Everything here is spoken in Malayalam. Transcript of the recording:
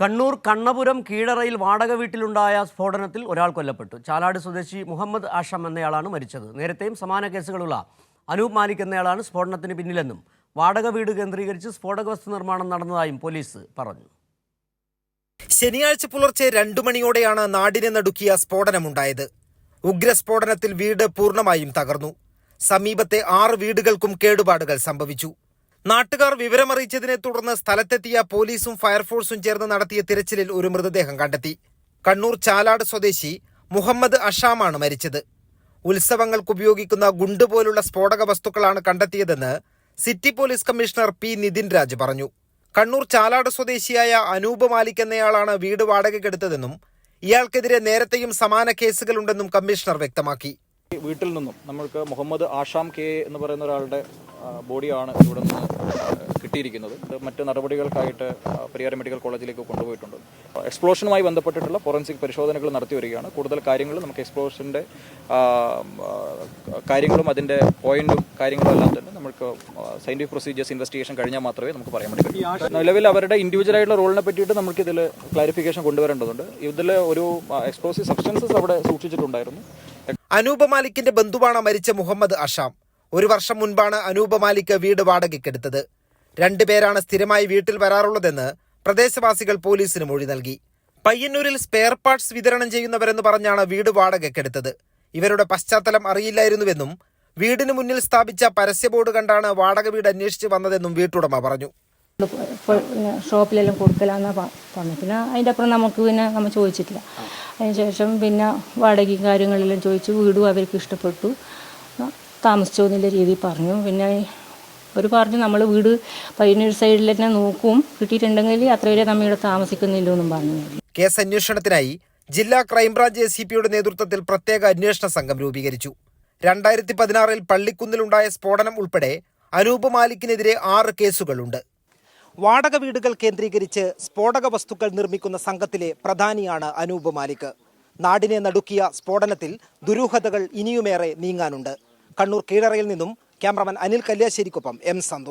കണ്ണൂർ കണ്ണപുരം കീഴറയിൽ വാടക വീട്ടിലുണ്ടായ സ്ഫോടനത്തിൽ ഒരാൾ കൊല്ലപ്പെട്ടു. ചാലാട് സ്വദേശി മുഹമ്മദ് ആഷം എന്നയാളാണ് മരിച്ചത്. നേരത്തെയും സമാന കേസുകളുള്ള അനൂപ് മാലിക് എന്നയാളാണ് സ്ഫോടനത്തിന് പിന്നിലെന്നും വാടക വീട് കേന്ദ്രീകരിച്ച് സ്ഫോടക വസ്തു നിർമ്മാണം നടന്നതായും പോലീസ് പറഞ്ഞു. ശനിയാഴ്ച പുലർച്ചെ രണ്ടു മണിയോടെയാണ് നാടിനെ നടുക്കിയ സ്ഫോടനമുണ്ടായത്. ഉഗ്രസ്ഫോടനത്തിൽ വീട് പൂർണമായും തകർന്നു. സമീപത്തെ ആറ് വീടുകൾക്കും കേടുപാടുകൾ സംഭവിച്ചു. നാട്ടുകാർ വിവരമറിയിച്ചതിനെ തുടർന്ന് സ്ഥലത്തെത്തിയ പോലീസും ഫയർഫോഴ്സും ചേർന്ന് നടത്തിയ തിരച്ചിലിൽ ഒരു മൃതദേഹം കണ്ടെത്തി. കണ്ണൂർ ചാലാട് സ്വദേശി മുഹമ്മദ് അഷാമാണ് മരിച്ചത്. ഉത്സവങ്ങൾക്ക് ഉപയോഗിക്കുന്ന ഗുണ്ട് പോലുള്ള സ്ഫോടക വസ്തുക്കളാണ് കണ്ടെത്തിയതെന്ന് city police commissioner P Nithin Raj പറഞ്ഞു. കണ്ണൂർ ചാലാട് സ്വദേശിയായ അനൂപ് മാലിക് എന്നയാളാണ് വീട് വാടകയ്ക്കെടുത്തതെന്നും ഇയാൾക്കെതിരെ നേരത്തെയും സമാന കേസുകളുണ്ടെന്നും കമ്മീഷണർ വ്യക്തമാക്കി. വീട്ടിൽ നിന്നും നമ്മൾക്ക് മുഹമ്മദ് ആഷാം കെ എന്ന് പറയുന്ന ഒരാളുടെ ബോഡിയാണ് ഇവിടെ നിന്ന് കിട്ടിയിരിക്കുന്നത്. മറ്റ് നടപടികൾക്കായിട്ട് ആ, പരിയാരം മെഡിക്കൽ കോളേജിലേക്ക് കൊണ്ടുപോയിട്ടുണ്ട്. എക്സ്പ്ലോഷനുമായി ബന്ധപ്പെട്ടിട്ടുള്ള ഫോറൻസിക് പരിശോധനകൾ നടത്തി വരികയാണ്. കൂടുതൽ കാര്യങ്ങൾ നമുക്ക് എക്സ്പ്ലോഷന്റെ കാര്യങ്ങളും അതിന്റെ പോയിന്റും കാര്യങ്ങളും എല്ലാം തന്നെ നമുക്ക് സയന്റിഫിക് പ്രൊസീജിയേഴ്സ് ഇൻവെസ്റ്റിഗേഷൻ കഴിഞ്ഞാൽ മാത്രമേ നമുക്ക് പറയാൻ വേണ്ടി നിലവിൽ അവരുടെ ഇൻഡിവിജ്വൽ ആയിട്ടുള്ള റോളിനെ പറ്റിയിട്ട് നമുക്ക് ഇതിൽ ക്ലാരിഫിക്കേഷൻ കൊണ്ടുവരേണ്ടതുണ്ട്. ഇതിൽ ഒരു എക്സ്പ്ലോസീവ് സബ്സ്റ്റൻസസ് അവിടെ സൂക്ഷിച്ചിട്ടുണ്ടായിരുന്നു. അനൂപ മാലിക്കിന്റെ ബന്ധുവാണ് മരിച്ച മുഹമ്മദ് അഷാം. ഒരു വർഷം മുൻപാണ് അനൂപ മാലിക് വീട് വാടകയ്ക്കെടുത്തത്. രണ്ടുപേരാണ് സ്ഥിരമായി വീട്ടിൽ വരാറുള്ളതെന്ന് പ്രദേശവാസികൾ പോലീസിന് മൊഴി നൽകി. പയ്യന്നൂരിൽ സ്പെയർ പാർട്സ് വിതരണം ചെയ്യുന്നവരെന്ന് പറഞ്ഞാണ് വീട് വാടകയ്ക്കെടുത്തത്. ഇവരുടെ പശ്ചാത്തലം അറിയില്ലായിരുന്നുവെന്നും വീടിന് മുന്നിൽ സ്ഥാപിച്ച പരസ്യ ബോർഡ് കണ്ടാണ് വാടക വീട് അന്വേഷിച്ച് വന്നതെന്നും വീട്ടുടമ പറഞ്ഞു. ഷോപ്പിലെല്ലാം കൊടുക്കലാന്നാ പറഞ്ഞു പിന്നെ അതിന്റെ അപ്പുറം നമുക്ക് പിന്നെ നമ്മൾ ചോദിച്ചിട്ടില്ല. അതിനുശേഷം പിന്നെ വാടകയും കാര്യങ്ങളെല്ലാം ചോദിച്ചു വീടും അവർക്ക് ഇഷ്ടപ്പെട്ടു. താമസിച്ചോ എന്നുള്ള രീതിയിൽ പറഞ്ഞു. പിന്നെ ഒരു പറഞ്ഞു നമ്മൾ വീട് പയ്യന്നൂർ സൈഡിൽ തന്നെ നോക്കും. കിട്ടിയിട്ടുണ്ടെങ്കിൽ അത്ര വരെ നമ്മൾ ഇവിടെ താമസിക്കുന്നില്ല എന്നും പറഞ്ഞു. കേസ് അന്വേഷണത്തിനായി ജില്ലാ ക്രൈംബ്രാഞ്ച് എ സി പിയുടെ നേതൃത്വത്തിൽ പ്രത്യേക അന്വേഷണ സംഘം രൂപീകരിച്ചു. രണ്ടായിരത്തി പതിനാറിൽ പള്ളിക്കുന്നിലുണ്ടായ സ്ഫോടനം ഉൾപ്പെടെ അനൂപ് മാലിക്കിനെതിരെ ആറ് കേസുകളുണ്ട്. വാടക വീടുകൾ കേന്ദ്രീകരിച്ച് സ്ഫോടക വസ്തുക്കൾ നിർമ്മിക്കുന്ന സംഘത്തിലെ പ്രധാനിയാണ് അനൂപ് മാലിക്. നാടിനെ നടുക്കിയ സ്ഫോടനത്തിൽ ദുരൂഹതകൾ ഇനിയുമേറെ നീങ്ങാനുണ്ട്. കണ്ണൂർ കീഴറയിൽ നിന്നും ക്യാമറമാൻ അനിൽ കല്യാശ്ശേരിക്കൊപ്പം എം സന്തോഷ്.